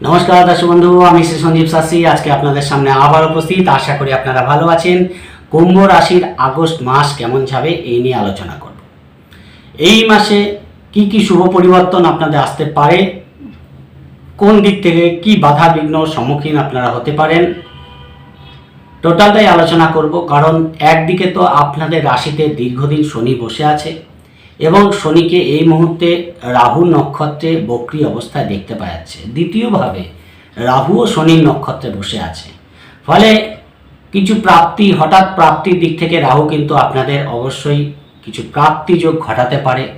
নমস্কার দর্শক বন্ধু, আমি শ্রী সঞ্জীব শাস্ত্রী। আজকে আপনাদের সামনে আবার উপস্থিত। আশা করি আপনারা ভালো আছেন। কুম্ভ রাশির আগস্ট মাস কেমন যাবে এই নিয়ে আলোচনা করব। এই মাসে কি কি শুভ পরিবর্তন আপনাদের আসতে পারে? কোন দিক থেকে কি বাধা বিঘ্ন সম্মুখীন আপনারা হতে পারেন? টোটালটাই আলোচনা করব। কারণ একদিকে তো আপনাদের রাশিতে দীর্ঘদিন শনি বসে আছে। এবং শনিকে এই মুহূর্তে রাহু নক্ষত্রে বক্রি অবস্থায় দেখতে পাওয়া যাচ্ছে। দ্বিতীয়ভাবে, রাহুও শনির নক্ষত্রে বসে আছে। ফলে কিছু প্রাপ্তি, হঠাৎ প্রাপ্তির দিক থেকে রাহু কিন্তু আপনাদের অবশ্যই কিছু প্রাপ্তিযোগ ঘটাতে পারে।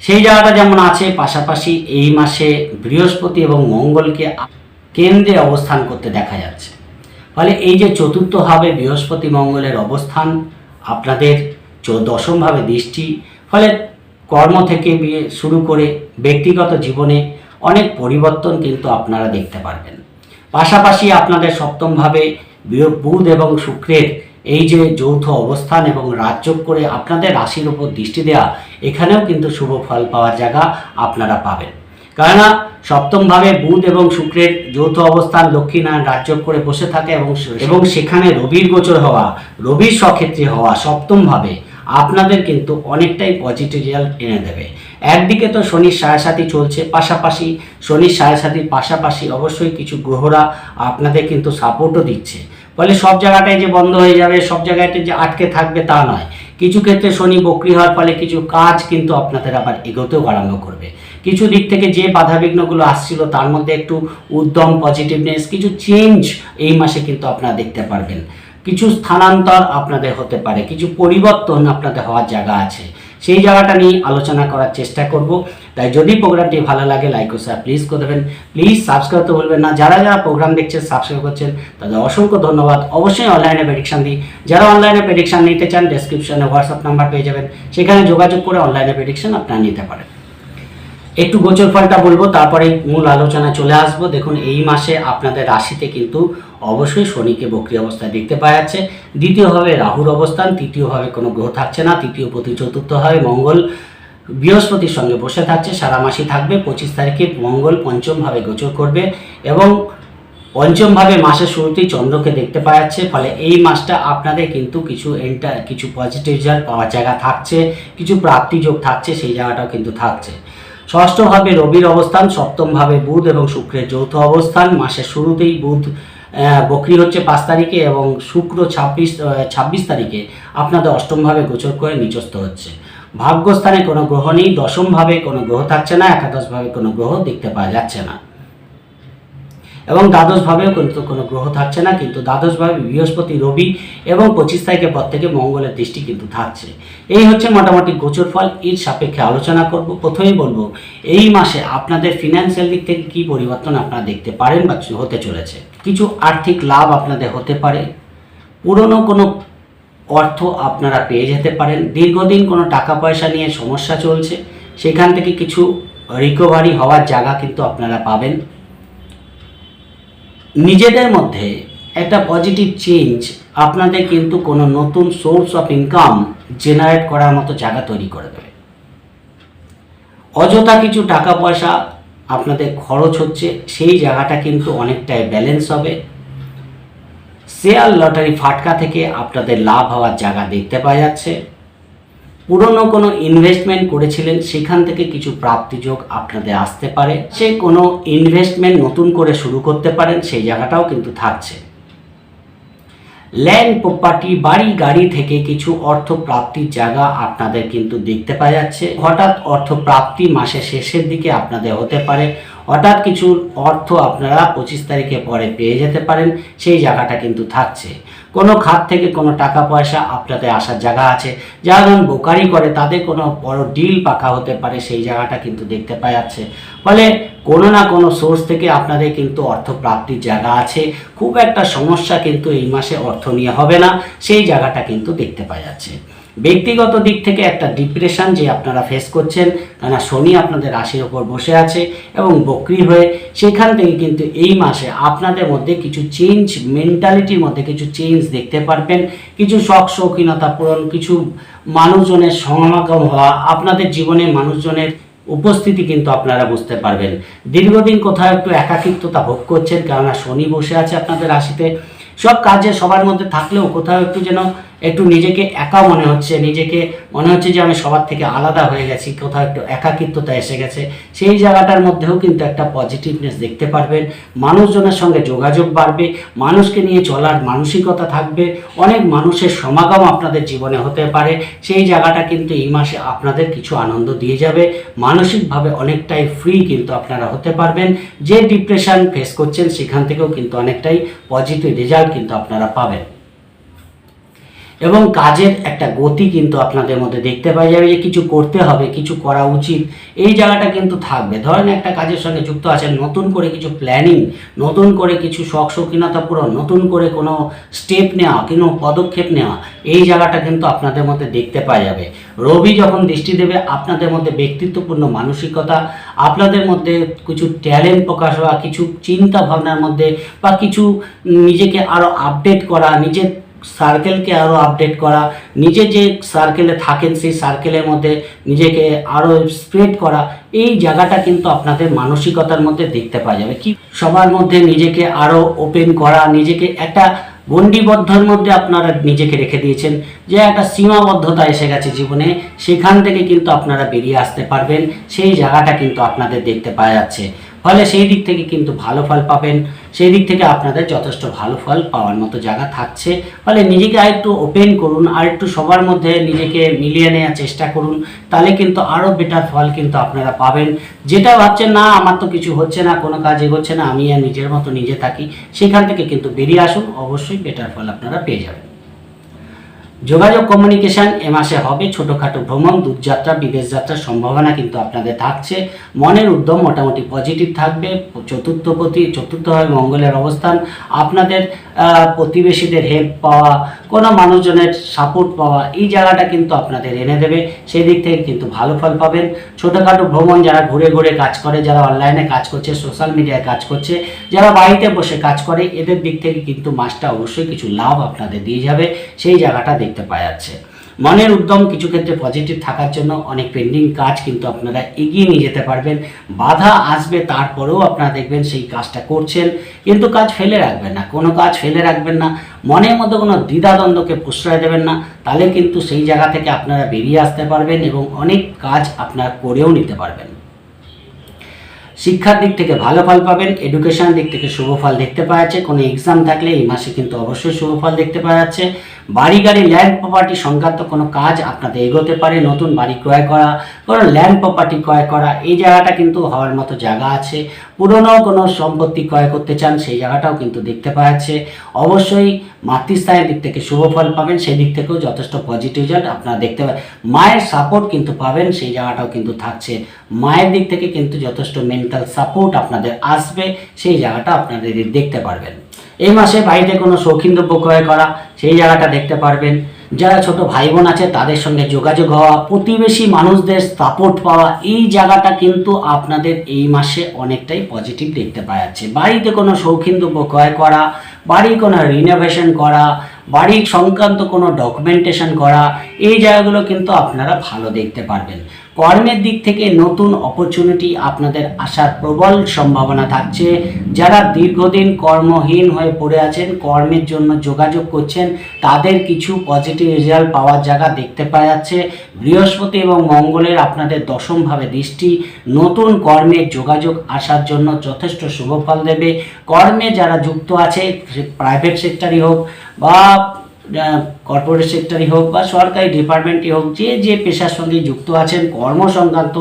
সেই জায়গাটা যেমন আছে, পাশাপাশি এই মাসে বৃহস্পতি এবং মঙ্গলকে কেন্দ্রে অবস্থান করতে দেখা যাচ্ছে। ফলে এই যে চতুর্থভাবে বৃহস্পতি মঙ্গলের অবস্থান, আপনাদের দশমভাবে দৃষ্টি ফলে কর্ম থেকে বিয়ে শুরু করে ব্যক্তিগত জীবনে অনেক পরিবর্তন কিন্তু আপনারা দেখতে পারবেন। পাশাপাশি আপনাদের সপ্তমভাবে বুধ এবং শুক্রের এই যে যৌথ অবস্থান এবং রাজযোগ করে আপনাদের রাশির উপর দৃষ্টি দেওয়া এখানেও কিন্তু শুভ ফল পাওয়ার জায়গা আপনারা পাবেন। কেননা সপ্তমভাবে বুধ এবং শুক্রের যৌথ অবস্থান লক্ষ্মীনারায়ণ রাজ্য করে বসে থাকে এবং এবং সেখানে রবির গোচর হওয়া, রবির স্বক্ষেত্রে হওয়া সপ্তমভাবে আপনাদের কিন্তু অনেকটাই পজিটিভ রেজাল্ট এনে দেবে। একদিকে তো শনির সাড়ে চলছে, পাশাপাশি শনির সাড়ে পাশাপাশি অবশ্যই কিছু গ্রহরা আপনাদের কিন্তু সাপোর্টও দিচ্ছে। ফলে সব জায়গাটায় যে বন্ধ হয়ে যাবে, সব জায়গাতে যে আটকে থাকবে তা নয়। কিছু ক্ষেত্রে শনি বক্রি হওয়ার ফলে কিছু কাজ কিন্তু আপনাদের আবার এগোতেও আরম্ভ করবে। কিছু দিক থেকে যে বাধাবিঘ্নগুলো আসছিল, তার মধ্যে একটু উদ্যম পজিটিভনেস কিছু চেঞ্জ এই মাসে কিন্তু আপনারা দেখতে পারবেন। কিছু স্থানান্তর আপনাদের হতে পারে, কিছু পরিবর্তন আপনাদের হওয়ার জায়গা আছে। সেই জায়গাটা নিয়ে আলোচনা করার চেষ্টা করব। তাই যদি প্রোগ্রামটি ভালো লাগে লাইক ও শেয়ার প্লিজ করে দেবেন। প্লিজ সাবস্ক্রাইব তো বলবেন না। যারা যারা প্রোগ্রাম দেখছেন সাবস্ক্রাইব করছেন, তাদের অসংখ্য ধন্যবাদ। অবশ্যই অনলাইনে প্রেডিকশন দিই। যারা অনলাইনে প্রেডিকশন নিতে চান ডেসক্রিপশনে হোয়াটসঅ্যাপ নাম্বার পেয়ে যাবেন। সেখানে যোগাযোগ করে অনলাইনে প্রেডিকশন আপনারা নিতে পারেন। একটু গোচর ফলটা বলব, তারপরে মূল আলোচনা চলে আসব। দেখুন, এই মাসে আপনাদের রাশিতে কিন্তু অবশ্যই শনিকে বক্রি অবস্থায় দেখতে পাওয়া যাচ্ছে। দ্বিতীয়ভাবে রাহুর অবস্থান তৃতীয়ভাবে কোনো গ্রহ থাকছে না, তৃতীয় প্রতি চতুর্থভাবে মঙ্গল। বৃহস্পতির সঙ্গে বসে থাকছে, সারা মাসই থাকবে, পঁচিশ তারিখে মঙ্গল পঞ্চমভাবে গোচর করবে এবং পঞ্চমভাবে মাসের শুরুতেই চন্দ্রকে দেখতে পাওয়া যাচ্ছে। ফলে এই মাসটা আপনাদের কিন্তু কিছু এন্টার কিছু পজিটিভ রেজাল্ট পাওয়ার জায়গা থাকছে, কিছু প্রাপ্তিযোগ থাকছে, সেই জায়গাটাও কিন্তু থাকছে। ষষ্ঠভাবে রবির অবস্থান সপ্তমভাবে বুধ এবং শুক্রের যৌথ অবস্থান। মাসের শুরুতেই বুধ বকরি হচ্ছে পাঁচ তারিখে এবং শুক্র ছাব্বিশ ছাব্বিশ তারিখে আপনাদের অষ্টমভাবে গোচর করে নিচস্থ হচ্ছে। ভাগ্যস্থানে কোনো গ্রহ নেই, দশমভাবে কোনো গ্রহ থাকছে না, একাদশভাবে কোনো গ্রহ দেখতে পাওয়া যাচ্ছে না। এবং দ্বাদশভাবেও কিন্তু কোনো গ্রহ থাকছে না, কিন্তু দ্বাদশভাবে বৃহস্পতি, রবি এবং পঁচিশ তারিখের পর থেকে মঙ্গলের দৃষ্টি কিন্তু থাকছে। এই হচ্ছে মোটামুটি গোচর ফল, এর সাপেক্ষে আলোচনা করব। প্রথমেই বলব, এই মাসে আপনাদের ফিনান্সিয়াল দিক থেকে কি পরিবর্তন আপনারা দেখতে পারেন বা হতে চলেছে? কিছু আর্থিক লাভ আপনাদের হতে পারে, পুরনো কোনো অর্থ আপনারা পেয়ে যেতে পারেন, দীর্ঘদিন কোনো টাকা পয়সা নিয়ে সমস্যা চলছে, সেখান থেকে কিছু রিকভারি হওয়ার জায়গা কিন্তু আপনারা পাবেন। নিজেদের মধ্যে একটা পজিটিভ চেঞ্জ আপনাদের কিন্তু কোনো নতুন সোর্স অফ ইনকাম জেনারেট করার মতো জায়গা তৈরি করে দেবে অযথা কিছু টাকা পয়সা আপনাদের খরচ হচ্ছে, সেই জায়গাটা কিন্তু অনেকটাই ব্যালেন্স হবে। শেয়ার লটারি ফাটকা থেকে আপনাদের লাভ হওয়ার জায়গা দেখতে পাওয়া যাচ্ছে। পুরনো কোনো ইনভেস্টমেন্ট করেছিলেন, সেখান থেকে কিছু প্রাপ্তিযোগ আপনাদের আসতে পারে। সে কোনো ইনভেস্টমেন্ট নতুন করে শুরু করতে পারেন, সেই জায়গাটাও কিন্তু থাকছে। ল্যান্ড প্রপার্টি বাড়ি গাড়ি থেকে কিছু অর্থ প্রাপ্তির জায়গা আপনাদের কিন্তু দেখতে পাওয়া যাচ্ছে। হঠাৎ অর্থ প্রাপ্তি মাসের শেষের দিকে আপনাদের হতে পারে। হঠাৎ কিছু অর্থ আপনারা পঁচিশ তারিখে পরে পেয়ে যেতে পারেন, সেই জায়গাটা কিন্তু থাকছে। কোনো খাত থেকে কোনো টাকা পয়সা আপনাদের আসার জায়গা আছে। যারা ধরুন বোকারি করে, তাদের কোনো বড় ডিল পাকা হতে পারে, সেই জায়গাটা কিন্তু দেখতে পাওয়া যাচ্ছে। ফলে কোনো না কোনো সোর্স থেকে আপনাদের কিন্তু অর্থ প্রাপ্তির জায়গা আছে। খুব একটা সমস্যা কিন্তু এই মাসে অর্থ নিয়ে হবে না, সেই জায়গাটা কিন্তু দেখতে পাওয়া যাচ্ছে। ব্যক্তিগত দিক থেকে একটা ডিপ্রেশন যে আপনারা ফেস করছেন, কেননা শনি আপনাদের রাশির ওপর বসে আছে এবং বক্রি হয়ে সেখান থেকে কিন্তু এই মাসে আপনাদের মধ্যে কিছু চেঞ্জ মেন্টালিটির মধ্যে কিছু চেঞ্জ দেখতে পারবেন। কিছু শখ শৌখিনতা পূরণ, কিছু মানুষজনের সমাগম হওয়া, আপনাদের জীবনে মানুষজনের উপস্থিতি কিন্তু আপনারা বুঝতে পারবেন। দীর্ঘদিন কোথাও একটু একাকিত্বতা ভোগ করছেন, কেননা শনি বসে আছে আপনাদের রাশিতে। সব কাজে সবার মধ্যে থাকলেও কোথাও একটু যেন একটু নিজেকে একা মনে হচ্ছে, নিজেকে মনে হচ্ছে যে আমি সবার থেকে আলাদা হয়ে গেছি, কোথাও একটু একাকিত্বতা এসে গেছে। সেই জায়গাটার মধ্যেও কিন্তু একটা পজিটিভনেস দেখতে পারবেন, মানুষজনের সঙ্গে যোগাযোগ বাড়বে, মানুষকে নিয়ে চলার মানসিকতা থাকবে, অনেক মানুষের সমাগম আপনাদের জীবনে হতে পারে। সেই জায়গাটা কিন্তু এই মাসে আপনাদের কিছু আনন্দ দিয়ে যাবে। মানসিকভাবে অনেকটাই ফ্রি কিন্তু আপনারা হতে পারবেন। যে ডিপ্রেশন ফেস করছেন, সেখান থেকেও কিন্তু অনেকটাই পজিটিভ রেজাল্ট কিন্তু আপনারা পাবেন। এবং কাজের একটা গতি কিন্তু আপনাদের মধ্যে দেখতে পাওয়া যাবে যে কিছু করতে হবে, কিছু করা উচিত। এই জায়গাটা কিন্তু থাকবে। ধরেন একটা কাজের সঙ্গে যুক্ত আছেন, নতুন করে কিছু প্ল্যানিং নতুন করে কিছু শখ শৌখিনতা পূরণ, নতুন করে কোনো স্টেপ নেওয়া, কোনো পদক্ষেপ নেওয়া, এই জায়গাটা কিন্তু আপনাদের মধ্যে দেখতে পাওয়া যাবে। রবি যখন দৃষ্টি দেবে, আপনাদের মধ্যে ব্যক্তিত্বপূর্ণ মানসিকতা, আপনাদের মধ্যে কিছু ট্যালেন্ট প্রকাশ হওয়া, কিছু চিন্তা ভাবনার মধ্যে বা কিছু নিজেকে আরও আপডেট করা, নিজের সার্কেলকে আরও আপডেট করা, নিজে যে সার্কেলে থাকেন, সেই সার্কেলের মধ্যে নিজেকে আরও স্প্রেড করা, এই জায়গাটা কিন্তু আপনাদের মানসিকতার মধ্যে দেখতে পাওয়া যাবে। কি সবার মধ্যে নিজেকে আরও ওপেন করা, নিজেকে একটা গণ্ডিবদ্ধর মধ্যে আপনারা নিজেকে রেখে দিয়েছেন, যে একটা সীমাবদ্ধতা এসে গেছে জীবনে, সেখান থেকে কিন্তু আপনারা বেরিয়ে আসতে পারবেন, সেই জায়গাটা কিন্তু আপনাদের দেখতে পাওয়া যাচ্ছে। ফলে সেই দিক থেকে কিন্তু ভালো ফল পাবেন। সেই দিক থেকে আপনাদের যথেষ্ট ভালো ফল পাওয়ার মতো জায়গা থাকছে। ফলে নিজেকে আর একটু ওপেন করুন আর একটু সবার মধ্যে নিজেকে মিলিয়ে নেওয়ার চেষ্টা করুন, তাহলে কিন্তু আরও বেটার ফল কিন্তু আপনারা পাবেন। যেটা ভাবছেন, না, আমার তো কিছু হচ্ছে না, কোনো কাজ এগোচ্ছে না, আমি আর নিজের মতো নিজে থাকি। সেখান থেকে কিন্তু বেরিয়ে আসুন, অবশ্যই বেটার ফল আপনারা পেয়ে যাবেন। যোগাযোগ কমিউনিকেশন এ মাসে হবে ছোটোখাটো ভ্রমণ, দূরযাত্রা বিদেশ যাত্রার সম্ভাবনা কিন্তু আপনাদের থাকছে। মনের উদ্যম মোটামুটি পজিটিভ থাকবে। চতুর্থ প্রতি, চতুর্থভাবে মঙ্গলের অবস্থান। আপনাদের প্রতিবেশীদের হেল্প পাওয়া, কোনো মানুষজনের সাপোর্ট পাওয়া, এই জায়গাটা কিন্তু আপনাদের এনে দেবে। সেই দিক থেকে কিন্তু ভালো ফল পাবেন। ছোটোখাটো ভ্রমণ যারা ঘুরে ঘুরে কাজ করে, যারা অনলাইনে কাজ করছে সোশ্যাল মিডিয়ায় কাজ করছে, যারা বাড়িতে বসে কাজ করে, এদের দিক থেকে কিন্তু মাসটা অবশ্যই কিছু লাভ আপনাদের দিয়ে যাবে। সেই জায়গাটা দেখতে পাওয়া যাচ্ছে। মনের উদ্যম কিছু ক্ষেত্রে পজিটিভ থাকার জন্য অনেক পেন্ডিং কাজ কিন্তু আপনারা এগিয়ে নিয়ে যেতে পারবেন। বাধা আসবে তারপরেও আপনারা দেখবেন সেই কাজটা করছেন, কিন্তু কাজ ফেলে রাখবেন না। কোনো কাজ ফেলে রাখবেন না। মনের মধ্যে কোনো দ্বিধাদ্বন্দ্বকে প্রশ্রয় দেবেন না। তাহলে কিন্তু সেই জায়গা থেকে আপনারা বেরিয়ে আসতে পারবেন এবং অনেক কাজ আপনারা করেও নিতে পারবেন। শিক্ষার দিক থেকে ভালো ফল পাবেন। এডুকেশন দিক থেকে শুভ ফল দেখতে পাওয়া যাচ্ছে। কোনো এক্সাম থাকলে এই মাসে কিন্তু অবশ্যই শুভ ফল দেখতে পাওয়া যাচ্ছে। বাড়ি গাড়ি ল্যান্ড প্রপার্টি সংক্রান্ত কোনো কাজ আপনাদের এগোতে পারে, নতুন বাড়ি ক্রয় করা, কোনো ল্যান্ড প্রপার্টি ক্রয় করা, এই জায়গাটা কিন্তু হওয়ার মতো জায়গা আছে। পুরনো কোনো সম্পত্তি ক্রয় করতে চান, সেই জায়গাটাও কিন্তু দেখতে পাওয়া যাচ্ছে। অবশ্যই মাতৃস্থানের দিক থেকে শুভ ফল পাবেন, সেই দিক থেকেও যথেষ্ট পজিটিভ রেজাল্ট আপনারা দেখতে পাবেন। মায়ের সাপোর্ট কিন্তু পাবেন, সেই জায়গাটাও কিন্তু থাকছে। মায়ের দিক থেকে কিন্তু যথেষ্ট মেন্টাল সাপোর্ট আপনাদের আসবে, সেই জায়গাটা আপনাদের দেখতে পারবেন। এই মাসে বাড়িতে কোনো শৌখিন দ্রব্য ক্রয় করা সেই জায়গাটা দেখতে পারবেন। যারা ছোট ভাই বোন আছে, তাদের সঙ্গে যোগাযোগ হওয়া, প্রতিবেশী মানুষদের সাপোর্ট পাওয়া, এই জায়গাটা কিন্তু আপনাদের এই মাসে অনেকটাই পজিটিভ দেখতে পাওয়া যাচ্ছে। বাড়িতে কোনো শৌখিন দ্রব্য ক্রয় করা বাড়ি কোনো রিনোভেশন করা বাড়ি সংক্রান্ত কোনো ডকুমেন্টেশন করা, এই জায়গাগুলো কিন্তু আপনারা ভালো দেখতে পারবেন। কর্মের দিক থেকে নতুন অপরচুনিটি আপনাদের আসার প্রবল সম্ভাবনা থাকছে। যারা দীর্ঘদিন কর্মহীন হয়ে পড়ে আছেন, কর্মের জন্য যোগাযোগ করছেন, তাদের কিছু পজিটিভ রেজাল্ট পাওয়ার জায়গা দেখতে পাওয়া যাচ্ছে। বৃহস্পতি এবং মঙ্গলের আপনাদের দশমভাবে দৃষ্টি। নতুন কর্মের যোগাযোগ আসার জন্য যথেষ্ট শুভ ফল দেবে। কর্মে যারা যুক্ত আছে প্রাইভেট সেক্টরই হোক বা কর্পোরেট সেক্টরই হোক বা সরকারি ডিপার্টমেন্টই হোক, যে যে পেশার সঙ্গে যুক্ত আছেন কর্ম সংক্রান্ত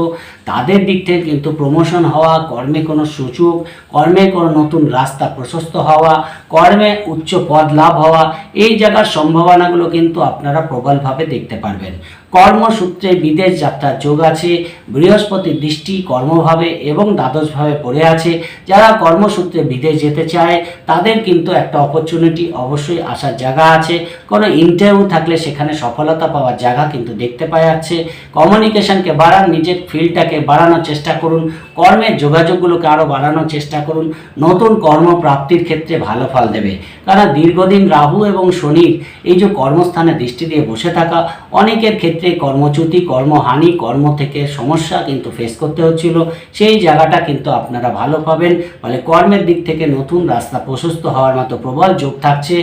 তাদের দিক থেকে কিন্তু প্রমোশন হওয়া, কর্মে কোনো সুযোগ, কর্মে কোনো নতুন রাস্তা প্রশস্ত হওয়া, কর্মে উচ্চ পদ লাভ হওয়া, এই জায়গার সম্ভাবনাগুলো কিন্তু আপনারা প্রবলভাবে দেখতে পারবেন। কর্মসূত্রে বিদেশ যাত্রার যোগ আছে, বৃহস্পতির দৃষ্টি কর্মভাবে এবং দ্বাদশভাবে পড়ে আছে। যারা কর্মসূত্রে বিদেশ যেতে চায়, তাদের কিন্তু একটা অপরচুনিটি অবশ্যই আসার জায়গা আছে। কোনো ইন্টার ইন্টারভিউ থাকলে সেখানে সফলতা পাওয়ার জায়গা কিন্তু দেখতে পাওয়া যাচ্ছে। কমিউনিকেশনকে বাড়ান, নিজের ফিল্ডটাকে বাড়ানোর চেষ্টা করুন কর্মের যোগাযোগগুলোকে আরও বাড়ানোর চেষ্টা করুন, নতুন কর্মপ্রাপ্তির ক্ষেত্রে ভালো ফল দেবে। কারণ দীর্ঘদিন রাহু এবং শনির এই যে কর্মস্থানে দৃষ্টি দিয়ে বসে থাকা, অনেকের ক্ষেত্রে কর্মচ্যুতি, কর্মহানি, কর্ম থেকে সমস্যা কিন্তু ফেস করতে হচ্ছিল। সেই জায়গাটা কিন্তু আপনারা ভালো পাবেন। ফলে কর্মের দিক থেকে নতুন রাস্তা প্রশস্ত হওয়ার মতো প্রবল যোগ থাকছে।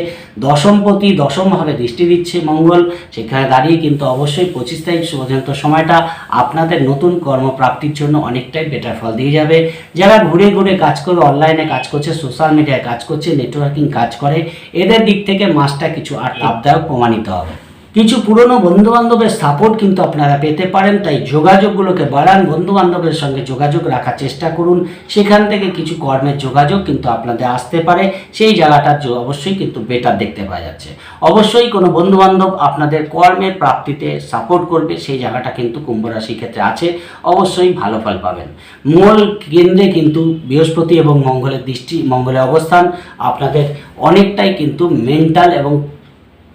দশমপতি দশমভাবে দৃষ্টি দিচ্ছে মঙ্গল সেখানে দাঁড়িয়ে, কিন্তু অবশ্যই পঁচিশ তারিখ পর্যন্ত সময়টা আপনাদের নতুন কর্মপ্রাপ্তির জন্য অনেকটাই বেটার ফল দিয়ে যাবে। যারা ঘুরে ঘুরে কাজ করবে অনলাইনে কাজ করছে সোশ্যাল মিডিয়ায় কাজ করছে নেটওয়ার্কিং কাজ করে, এদের দিক থেকে মাসটা কিছু আর লাভদায়ক প্রমাণিত হবে। কিছু পুরনো বন্ধু বান্ধবের সাপোর্ট কিন্তু আপনারা পেতে পারেন, তাই যোগাযোগগুলোকে বাড়ান বন্ধু বান্ধবের সঙ্গে যোগাযোগ রাখার চেষ্টা করুন। সেখান থেকে কিছু কর্মের যোগাযোগ কিন্তু আপনাদের আসতে পারে, সেই জায়গাটা জ- অবশ্যই কিন্তু বেটার দেখতে পাওয়া যাচ্ছে। অবশ্যই কোনো বন্ধু বান্ধব আপনাদের কর্মের প্রাপ্তিতে সাপোর্ট করবে, সেই জায়গাটা কিন্তু কুম্ভ রাশির ক্ষেত্রে আছে, অবশ্যই ভালো ফল পাবেন। মূল কেন্দ্রে কিন্তু বৃহস্পতি এবং মঙ্গলের দৃষ্টি, মঙ্গলের অবস্থান, আপনাদের অনেকটাই কিন্তু মেন্টাল এবং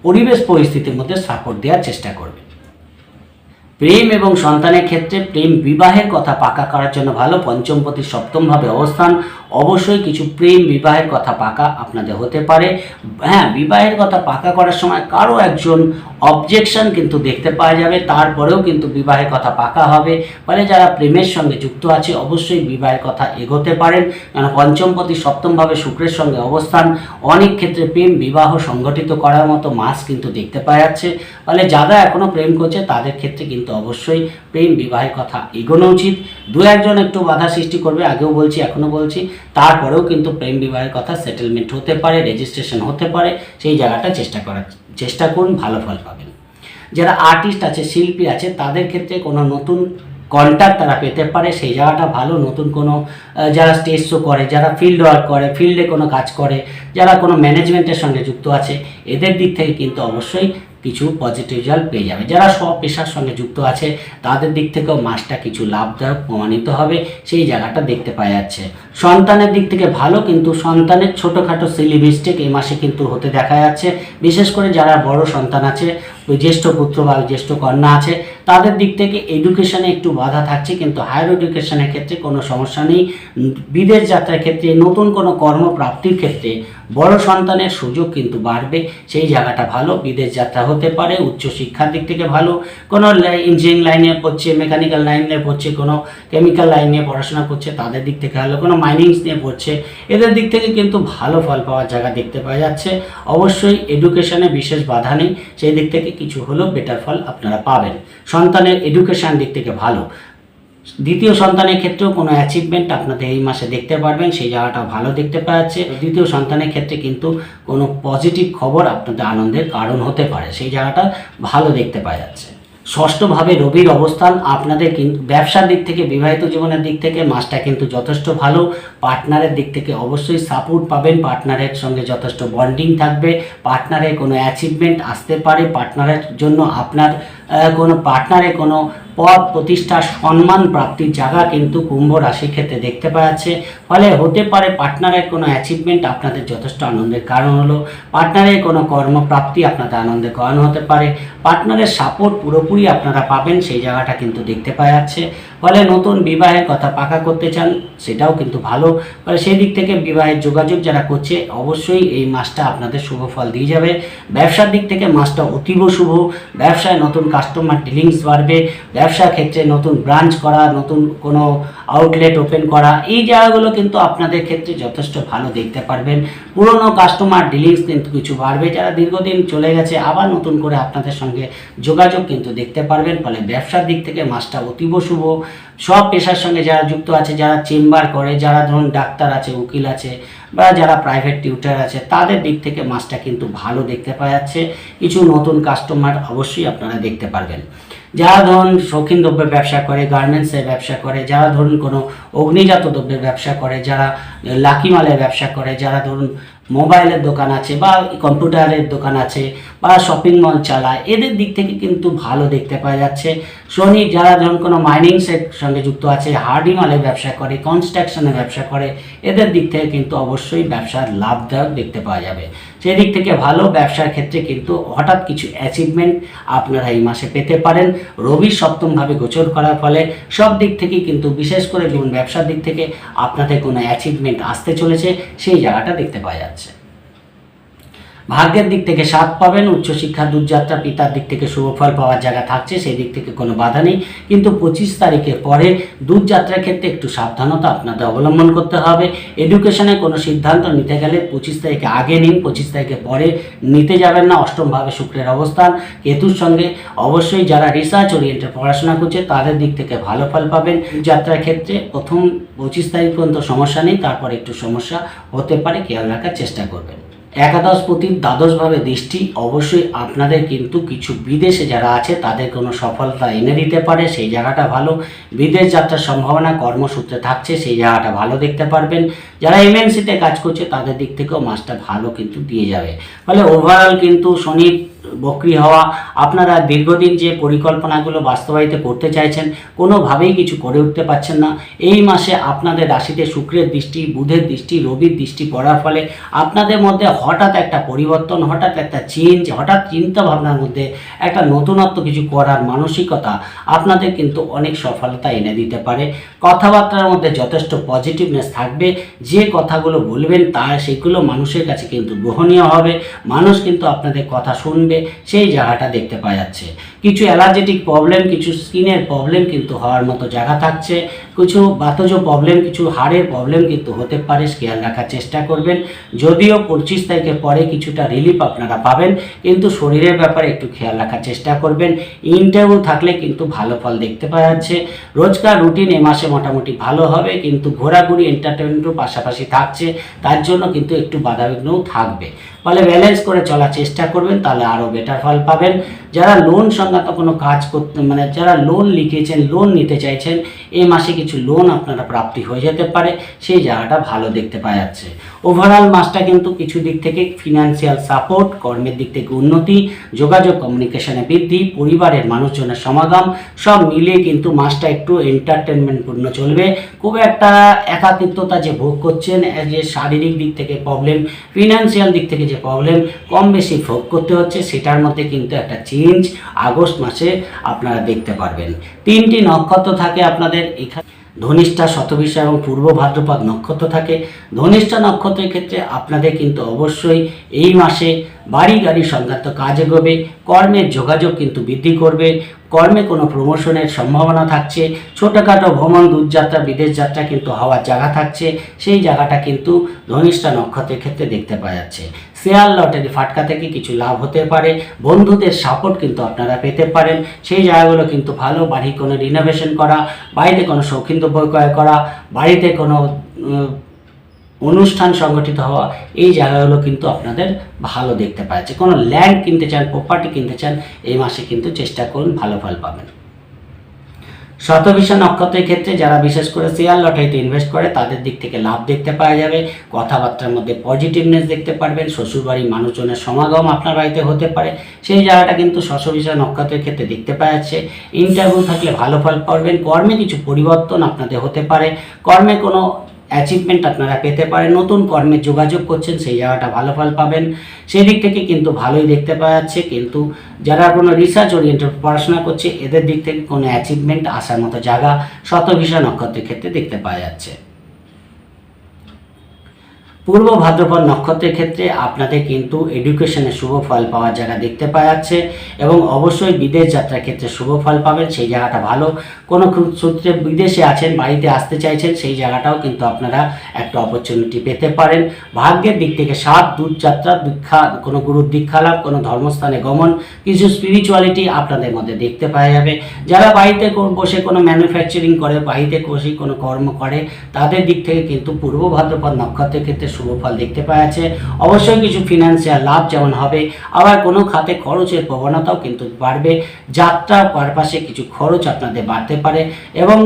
পরিবেশ পরিস্থিতির মধ্যে সাপোর্ট দেওয়ার চেষ্টা করবে। প্রেম এবং সন্তানের ক্ষেত্রে প্রেম বিবাহের কথা পাকা করার জন্য ভালো পঞ্চমপতি সপ্তমভাবে অবস্থান অবশ্যই কিছু প্রেম বিবাহের কথা পাকা আপনাদের হতে পারে। হ্যাঁ বিবাহের কথা পাকা করার সময় কারও একজন অবজেকশন কিন্তু দেখতে পাওয়া যাবে, তারপরেও কিন্তু বিবাহের কথা পাকা হবে। ফলে যারা প্রেমের সঙ্গে যুক্ত আছে, অবশ্যই বিবাহের কথা এগোতে পারেন। কেন পঞ্চমপতি সপ্তমভাবে শুক্রের সঙ্গে অবস্থান, অনেক ক্ষেত্রে প্রেম বিবাহ সংগঠিত করার মতো মাস কিন্তু দেখতে পাওয়া যাচ্ছে। ফলে যারা এখনও প্রেম করছে, তাদের ক্ষেত্রে কিন্তু অবশ্যই প্রেম বিবাহের কথা এগোনো উচিত। দু একজন একটু বাধা সৃষ্টি করবে, আগেও বলছি, এখনও বলছি। তারপরেও কিন্তু প্রেম বিবাহের কথা সেটেলমেন্ট হতে পারে রেজিস্ট্রেশন হতে পারে, সেই জায়গাটা চেষ্টা করার, চেষ্টা করুন, ভালো ফল পাবেন। যারা আর্টিস্ট আছে, শিল্পী আছে, তাদের ক্ষেত্রে কোনো নতুন কন্ট্যাক্ট তারা পেতে পারে, সেই জায়গাটা ভালো। নতুন কোনো যারা স্টেজ শো করে, যারা ফিল্ড ওয়ার্ক করে ফিল্ডে কোনো কাজ করে, যারা কোনো ম্যানেজমেন্টের সঙ্গে যুক্ত আছে, এদের দিক থেকে কিন্তু অবশ্যই কিছু পজিটিভ রেজাল্ট পেয়ে যাবে। যারা সব পেশার সঙ্গে যুক্ত আছে, তাদের দিক থেকেও মাসটা কিছু লাভদায়ক প্রমাণিত হবে, সেই জায়গাটা দেখতে পাওয়া যাচ্ছে। সন্তানের দিক থেকে ভালো, কিন্তু সন্তানের ছোটোখাটো সিলি মিস্টেক এই মাসে কিন্তু হতে দেখা যাচ্ছে। বিশেষ করে যারা বড় সন্তান আছে জ্যেষ্ঠ পুত্র বা জ্যেষ্ঠ কন্যা আছে, তাদের দিক থেকে এডুকেশনে একটু বাধা থাকছে, কিন্তু হায়ার এডুকেশনের ক্ষেত্রে কোনো সমস্যা নেই। বিদেশ যাত্রার ক্ষেত্রে নতুন কোনো কর্মপ্রাপ্তির ক্ষেত্রে বড় সন্তানের সুযোগ কিন্তু বাড়বে। সেই জায়গাটা ভালো, বিদেশ যাত্রা হতে পারে, উচ্চশিক্ষার দিক থেকে ভালো। কোনো ইঞ্জিনিয়ারিং লাইনে পড়ছে মেকানিক্যাল লাইনে পড়ছে, কোনো কেমিক্যাল লাইন নিয়ে পড়াশোনা করছে, তাদের দিক থেকে ভালো। কোনো মাইনিংস নিয়ে পড়ছে, এদের দিক থেকে কিন্তু ভালো ফল পাওয়ার জায়গা দেখতে পাওয়া যাচ্ছে। অবশ্যই এডুকেশনে বিশেষ বাধা নেই, সেই দিক থেকে কিছু হলেও বেটার ফল আপনারা পাবেন। সন্তানের এডুকেশান দিক থেকে ভালো। দ্বিতীয় সন্তানের ক্ষেত্রেও কোনো অ্যাচিভমেন্ট আপনাদের এই মাসে দেখতে পারবেন, সেই জায়গাটা ভালো দেখতে পাওয়া যাচ্ছে দ্বিতীয় সন্তানের ক্ষেত্রে কিন্তু কোনো পজিটিভ খবর আপনাদের আনন্দের কারণ হতে পারে, সেই জায়গাটা ভালো দেখতে পাওয়া যাচ্ছে। ষষ্ঠভাবে রবির অবস্থান আপনাদের কিন্তু ব্যবসার দিক থেকে, বিবাহিত জীবনের দিক থেকে, মাসটা কিন্তু যথেষ্ট ভালো। পার্টনারের দিক থেকে অবশ্যই সাপোর্ট পাবেন। পার্টনারের সঙ্গে যথেষ্ট বন্ডিং থাকবে। পার্টনারের কোনো অ্যাচিভমেন্ট আসতে পারে। পার্টনারের জন্য আপনার কোনো পার্টনারে কোনো পদ, প্রতিষ্ঠা, সম্মান প্রাপ্তির জায়গা কিন্তু কুম্ভ রাশির ক্ষেত্রে দেখতে পাওয়া যাচ্ছে। ফলে হতে পারে পার্টনারের কোনো অ্যাচিভমেন্ট আপনাদের যথেষ্ট আনন্দের কারণ হলো, পার্টনারের কোনো কর্মপ্রাপ্তি আপনাদের আনন্দের কারণ হতে পারে। পার্টনারের সাপোর্ট পুরোপুরি আপনারা পাবেন, সেই জায়গাটা কিন্তু দেখতে পাওয়া যাচ্ছে। ফলে নতুন বিবাহের কথা পাকা করতে চান, সেটাও কিন্তু ভালো। ফলে সেই দিক থেকে বিবাহের যোগাযোগ যারা করছে, অবশ্যই এই মাসটা আপনাদের শুভ ফল দিয়ে যাবে। ব্যবসার দিক থেকে মাসটা অতীব শুভ। ব্যবসায় নতুন কাস্টমার ডিলিংস বাড়বে। ব্যবসা ক্ষেত্রে নতুন ব্রাঞ্চ করা, নতুন কোনো আউটলেট ওপেন করা, এই জায়গাগুলো কিন্তু আপনাদের ক্ষেত্রে যথেষ্ট ভালো দেখতে পারবেন। পুরনো কাস্টমার ডিলিংস কিন্তু কিছু বাড়বে। যারা দীর্ঘদিন চলে গেছে, আবার নতুন করে আপনাদের সঙ্গে যোগাযোগ কিন্তু দেখতে পারবেন। ফলে ব্যবসার দিক থেকে মাসটা অতীব শুভ। সব পেশার সঙ্গে যারা যুক্ত আছে, যারা চেম্বার করে, যারা ধরুন ডাক্তার আছে, উকিল আছে, বা যারা প্রাইভেট টিউটার আছে, তাদের দিক থেকে মাসটা কিন্তু ভালো দেখতে পাওয়া যাচ্ছে। কিছু নতুন কাস্টমার অবশ্যই আপনারা দেখতে পারবেন। যারা ধরুন শৌখিন দ্রব্যের ব্যবসা করে গার্মেন্টসের ব্যবসা করে, যারা ধরুন কোনো অগ্নিজাত দ্রব্যের ব্যবসা করে, যারা লাকি মালের ব্যবসা করে, যারা ধরুন মোবাইলের দোকান আছে বা কম্পিউটারের দোকান আছে বা শপিং মল চালায়, এদের দিক থেকে কিন্তু ভালো দেখতে পাওয়া যাচ্ছে। শনি যারা ধরুন কোনো মাইনিং সেট সঙ্গে যুক্ত আছে হার্ডি মালের ব্যবসা করে কনস্ট্রাকশনের ব্যবসা করে, এদের দিক থেকে কিন্তু অবশ্যই ব্যবসার লাভদায়ক দেখতে পাওয়া যাবে। সেই দিক থেকে ভালো ব্যবসার ক্ষেত্রে কিন্তু হঠাৎ কিছু অ্যাচিভমেন্ট আপনারা এই মাসে পেতে পারেন। রবি সপ্তমভাবে গোচর করার ফলে সব দিক থেকে কিন্তু বিশেষ করে যেমন ব্যবসার দিক থেকে আপনাদের কোনো অ্যাচিভমেন্ট আসতে চলেছে, সেই জায়গাটা দেখতে পাওয়া যাচ্ছে। ভাগ্যের দিক থেকে সাথ পাবেন উচ্চশিক্ষা দূরযাত্রা পিতার দিক থেকে শুভফল পাওয়ার জায়গা থাকছে, সেই দিক থেকে কোনো বাধা নেই। কিন্তু পঁচিশ তারিখের পরে দূরযাত্রার ক্ষেত্রে একটু সাবধানতা আপনাদের অবলম্বন করতে হবে। এডুকেশনে কোনো সিদ্ধান্ত নিতে গেলে পঁচিশ তারিখে আগে নিন, পঁচিশ তারিখে পরে নিতে যাবেন না। অষ্টমভাবে শুক্রের অবস্থান, কেতুর সঙ্গে অবশ্যই যারা রিসার্চ ওরিয়েন্টেড পড়াশোনা করছে, তাদের দিক থেকে ভালো ফল পাবেন। যাত্রার ক্ষেত্রে প্রথম পঁচিশ তারিখ পর্যন্ত সমস্যা নেই, তারপর একটু সমস্যা হতে পারে, খেয়াল রাখার চেষ্টা করবেন। একাদশ প্রতি দ্বাদশভাবে দৃষ্টি অবশ্যই আপনাদের কিন্তু কিছু বিদেশে যারা আছে, তাদের কোনো সফলতা এনে দিতে পারে। সেই জায়গাটা ভালো। বিদেশ যাত্রার সম্ভাবনা কর্মসূত্রে থাকছে, সেই জায়গাটা ভালো দেখতে পারবেন। যারা এমএনসিতে কাজ করছে, তাদের দিক থেকেও মাসটা ভালো কিন্তু দিয়ে যাবে। ফলে ওভারঅল কিন্তু শনির বকরি হওয়া, আপনারা দীর্ঘদিন যে পরিকল্পনাগুলো বাস্তবায়িত করতে চাইছেন, কোনোভাবেই কিছু করে উঠতে পারছেন না। এই মাসে আপনাদের রাশিতে শুক্রের দৃষ্টি, বুধের দৃষ্টি, রবির দৃষ্টি পড়ার ফলে আপনাদের মধ্যে হঠাৎ একটা পরিবর্তন, হঠাৎ একটা চেঞ্জ হঠাৎ চিন্তা ভাবনার মধ্যে একটা নতুনত্ব কিছু করার মানসিকতা আপনাদের কিন্তু অনেক সফলতা এনে দিতে পারে। কথাবার্তার মধ্যে যথেষ্ট পজিটিভনেস থাকবে। যে কথাগুলো বলবেন তা, সেগুলো মানুষের কাছে কিন্তু গ্রহণীয় হবে। মানুষ কিন্তু আপনাদের কথা শুনবে। সেই জায়গাটা দেখতে পাওয়া যাচ্ছে। কিছু অ্যালার্জেটিক প্রবলেম, কিছু স্কিনের প্রবলেম কিন্তু হওয়ার মতো জায়গা থাকছে। কিছু বাতজ প্রবলেম, কিছু হাড়ের প্রবলেম কিন্তু হতে পারে খেয়াল রাখার চেষ্টা করবেন। যদিও পঁচিশ তারিখের পরে কিছুটা রিলিফ আপনারা পাবেন, কিন্তু শরীরের ব্যাপারে একটু খেয়াল রাখার চেষ্টা করবেন। ইন্টারভিউ থাকলে কিন্তু ভালো ফল দেখতে পাওয়া যাচ্ছে। রোজকার রুটিন এ মাসে মোটামুটি ভালো হবে, কিন্তু ঘোরাঘুরি এন্টারটেনমেন্টও পাশাপাশি থাকছে, তার জন্য কিন্তু একটু বাধাবিঘ্নও থাকবে। ফলে ব্যালেন্স করে চলার চেষ্টা করবেন তাহলে আরও বেটার ফল পাবেন। যারা লোন সংক্রান্ত কোনো কাজ করতে মানে যারা লোন লিখেছেন লোন নিতে চাইছেন এই মাসে কিছু লোন আপনারা প্রাপ্তি হয়ে যেতে পারে। সেই জায়গাটা ভালো দেখতে পাওয়া যাচ্ছে। ওভারঅল মাসটা কিন্তু কিছু দিক থেকে ফিনান্সিয়াল সাপোর্ট কর্মের দিক থেকে উন্নতি, যোগাযোগ কমিউনিকেশনে বৃদ্ধি, পরিবারের মানুষজনের সমাগম, সব মিলিয়ে কিন্তু মাসটা একটু এন্টারটেনমেন্টপূর্ণ চলবে। খুব একটা একাকিত্বতা যে ভোগ করছেন যে শারীরিক দিক থেকে প্রবলেম ফিনান্সিয়াল দিক থেকে যে প্রবলেম কম বেশি ভোগ করতে হচ্ছে, সেটার মধ্যে কিন্তু একটা চেঞ্জ আগস্ট মাসে আপনারা দেখতে পারবেন। তিনটি নক্ষত্র থাকে আপনাদের এখানে। ধনিষ্ঠা শতবিশা এবং পূর্ব ভাদ্রপদ নক্ষত্র থাকে। ধনিষ্ঠা নক্ষত্রের ক্ষেত্রে আপনাদের কিন্তু অবশ্যই এই মাসে বাড়ি গাড়ি সংক্রান্ত কাজ এগোবে কর্মের যোগাযোগ কিন্তু বৃদ্ধি করবে। কর্মে কোনো প্রমোশনের সম্ভাবনা থাকছে। ছোটোখাটো ভ্রমণ, দূরযাত্রা, বিদেশ যাত্রা কিন্তু হওয়ার জায়গা থাকছে। সেই জায়গাটা কিন্তু ধনিষ্ঠা নক্ষত্রের ক্ষেত্রে দেখতে পাওয়া যাচ্ছে। শেয়ার লটারি ফাটকা থেকে কিছু লাভ হতে পারে, বন্ধুদের সাপোর্ট কিন্তু আপনারা পেতে পারেন। সেই জায়গাগুলো কিন্তু ভালো বাড়ি কোনো রিনোভেশন করা বাড়িতে কোনো শৌখিন দ্রব্য ক্রয় করা, বাড়িতে কোনো অনুষ্ঠান সংগঠিত হওয়া, এই জায়গাগুলো কিন্তু আপনাদের ভালো দেখতে পাওয়া যাচ্ছে কোনো ল্যান্ড কিনতে চান প্রপার্টি কিনতে চান, এই মাসে কিন্তু চেষ্টা করুন, ভালো ফল পাবেন। শতভিষা নক্ষত্রের ক্ষেত্রে যারা বিশেষ করে শেয়ার লটারিতে ইনভেস্ট করে, তাদের দিক থেকে লাভ দেখতে পাওয়া যাবে। কথাবার্তার মধ্যে পজিটিভনেস দেখতে পারবেন। শ্বশুরবাড়ির মানুষজনের সমাগম আপনার বাড়িতে হতে পারে। সেই জায়গাটা কিন্তু শতভিষা নক্ষত্রের ক্ষেত্রে দেখতে পাওয়া যাচ্ছে। ইন্টারভিউ থাকলে ভালো ফল পাবেন। কর্মে কিছু পরিবর্তন আপনাদের হতে পারে। কর্মে কোনো অ্যাচিভমেন্ট আপনারা পেতে পারেন। নতুন কর্মে যোগাযোগ করছেন, সেই জায়গাটা ভালো ফল পাবেন। সেই দিক থেকে কিন্তু ভালোই দেখতে পাওয়া যাচ্ছে। কিন্তু যারা কোনো রিসার্চ ওরিয়েন্টেড পড়াশোনা করছে, এদের দিক থেকে কোনো অ্যাচিভমেন্ট আসার মতো জায়গা শতভিষা নক্ষত্রের ক্ষেত্রে দেখতে পাওয়া যাচ্ছে। পূর্ব ভাদ্রপদ নক্ষত্রের ক্ষেত্রে আপনাদের কিন্তু এডুকেশনে শুভ ফল পাওয়ার জায়গা দেখতে পাওয়া যাচ্ছে এবং অবশ্যই বিদেশ যাত্রার ক্ষেত্রে শুভ ফল পাবেন, সেই জায়গাটা ভালো। কোনো সূত্রে বিদেশে আছেন, বাড়িতে আসতে চাইছেন, সেই জায়গাটাও কিন্তু আপনারা একটা অপরচুনিটি পেতে পারেন। ভাগ্যের দিক থেকে সাত দূরযাত্রা দীক্ষা, কোনো গুরুর দীক্ষা লাভ কোনো ধর্মস্থানে গমন, কিছু স্পিরিচুয়ালিটি আপনাদের মধ্যে দেখতে পাওয়া যাবে। যারা বাড়িতে বসে কোনো ম্যানুফ্যাকচারিং করে, বাড়িতে বসে কোনো কর্ম করে, তাদের দিক থেকে কিন্তু পূর্ব ভাদ্রপদ নক্ষত্রের ক্ষেত্রে শুভ ফল দেখতে পাওয়া যাচ্ছে। অবশ্যই কিছু ফিনান্সিয়াল লাভ যেমন হবে, আবার কোনো খাতে খরচের প্রবণতাও কিন্তু বাড়বে। যাত্রা পারপাসে কিছু খরচ আপনাদের বাড়তে পারে এবং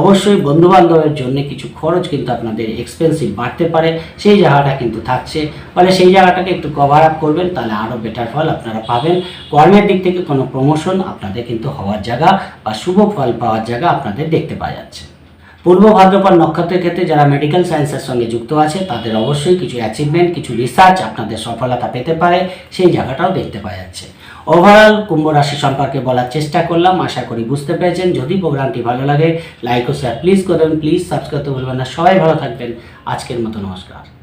অবশ্যই বন্ধুবান্ধবের জন্য কিছু খরচ কিন্তু আপনাদের এক্সপেন্সিভ বাড়তে পারে। সেই জায়গাটা কিন্তু থাকছে। ফলে সেই জায়গাটাকে একটু কভার আপ করবেন, তাহলে আরও বেটার ফল আপনারা পাবেন। কর্মের দিক থেকে কোনো প্রমোশন আপনাদের কিন্তু হওয়ার জায়গা বা শুভ ফল পাওয়ার জায়গা আপনাদের দেখতে পাওয়া যাচ্ছে। পূর্ব ভাদ্রপদ নক্ষত্রের ক্ষেত্রে যারা মেডিকেল সায়েন্সের সঙ্গে যুক্ত আছে, তাদের অবশ্যই কিছু অ্যাচিভমেন্ট কিছু রিসার্চ আপনাদের সফলতা পেতে পারে, সেই জায়গাটাও দেখতে পাওয়া যাচ্ছে। ওভারঅল কুম্ভ রাশি সম্পর্কে বলার চেষ্টা করলাম, আশা করি বুঝতে পেরেছেন। যদি প্রোগ্রামটি ভালো লাগে লাইক ও শেয়ার প্লিজ করবেন প্লিজ সাবস্ক্রাইব করতে ভুলবেন না। সবাই ভালো থাকবেন। আজকের মতো নমস্কার।